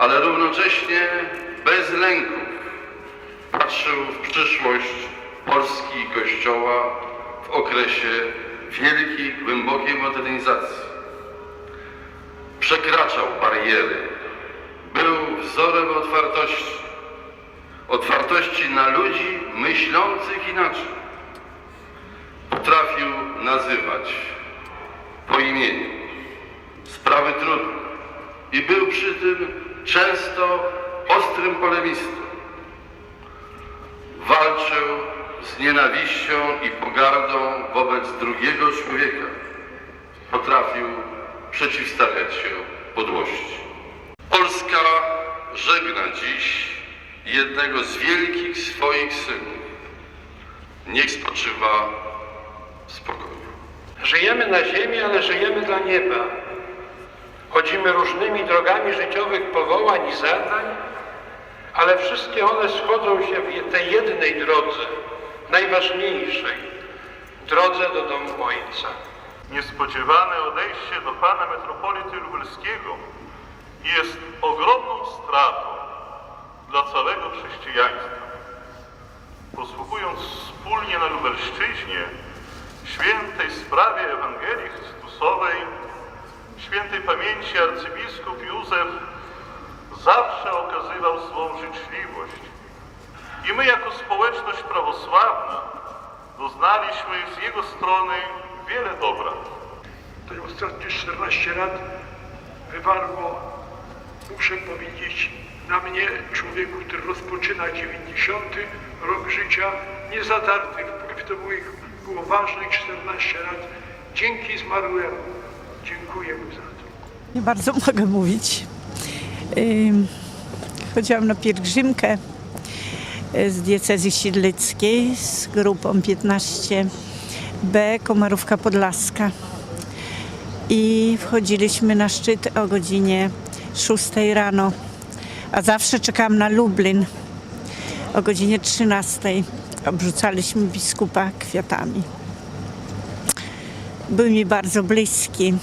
ale równocześnie bez lęków patrzył w przyszłość Polski i Kościoła w okresie wielkiej, głębokiej modernizacji. Przekraczał bariery, był wzorem otwartości, otwartości na ludzi myślących inaczej. Potrafił nazywać po imieniu sprawy trudne i był przy tym często ostrym polemistą. Walczył z nienawiścią i pogardą wobec drugiego człowieka. Potrafił przeciwstawiać się podłości. Polska żegna dziś jednego z wielkich swoich synów. Niech spoczywa w spokoju. Żyjemy na ziemi, ale żyjemy dla nieba. Chodzimy różnymi drogami życiowych powołań i zadań, ale wszystkie one schodzą się w tej jednej drodze, najważniejszej, drodze do domu Ojca. Niespodziewane odejście do pana metropolity lubelskiego jest ogromną stratą dla całego chrześcijaństwa. Posługując wspólnie na Lubelszczyźnie świętej sprawie Ewangelii Chrystusowej, świętej pamięci arcybiskup Józef zawsze okazywał swą życzliwość. I my jako społeczność prawosławna doznaliśmy z jego strony wiele dobra. te ostatnie 14 lat wywarło, muszę powiedzieć, na mnie, człowieku, który rozpoczyna 90 rok życia, niezadarty wpływ. To było, było ważne 14 lat. Dzięki zmarłemu. Dziękuję mu za to. Nie bardzo mogę mówić. Chodziłam na pielgrzymkę y, z diecezji siedleckiej z grupą 15B Komarówka Podlaska. I wchodziliśmy na szczyt o godzinie 6 rano, a zawsze czekałam na Lublin o godzinie 13. Obrzucaliśmy biskupa kwiatami. Był mi bardzo bliski.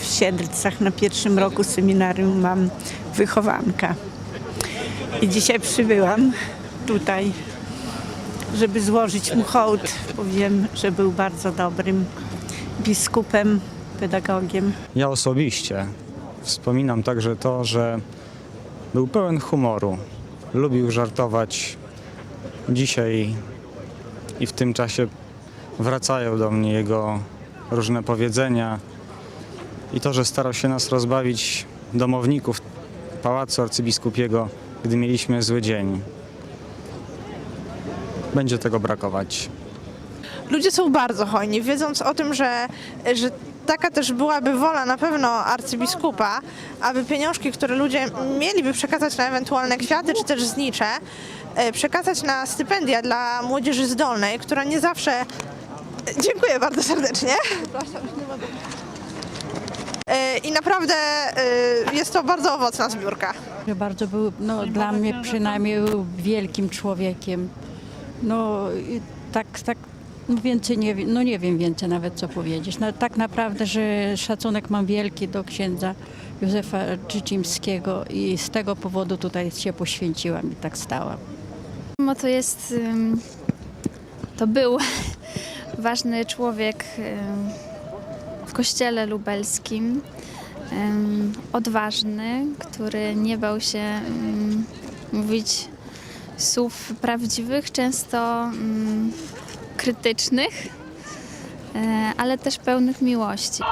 W Siedlcach na pierwszym roku seminarium mam wychowanka. I dzisiaj przybyłam tutaj, żeby złożyć mu hołd, bo wiem, że był bardzo dobrym biskupem, pedagogiem. Ja osobiście wspominam także to, że był pełen humoru, lubił żartować. Dzisiaj i w tym czasie wracają do mnie jego różne powiedzenia i to, że starał się nas rozbawić domowników Pałacu Arcybiskupiego, gdy mieliśmy zły dzień. Będzie tego brakować. ludzie są bardzo hojni, wiedząc o tym, że, że taka też byłaby wola na pewno arcybiskupa, aby pieniążki, które ludzie mieliby przekazać na ewentualne kwiaty czy też znicze, e, przekazać na stypendia dla młodzieży zdolnej, która nie zawsze. Dziękuję bardzo serdecznie. E, I naprawdę e, jest to bardzo owocna zbiórka. bardzo był, no dla mnie przynajmniej był wielkim człowiekiem. No tak, tak no więcej nie, wiem- no nie wiem więcej nawet co powiedzieć. No tak naprawdę, że szacunek mam wielki do księdza Józefa Czycimskiego i z tego powodu tutaj się poświęciłam i tak stałam. Mo to jest, to był ważny człowiek kościele lubelskim, odważny, który nie bał się mówić słów prawdziwych, często krytycznych, e, ale też pełnych miłości.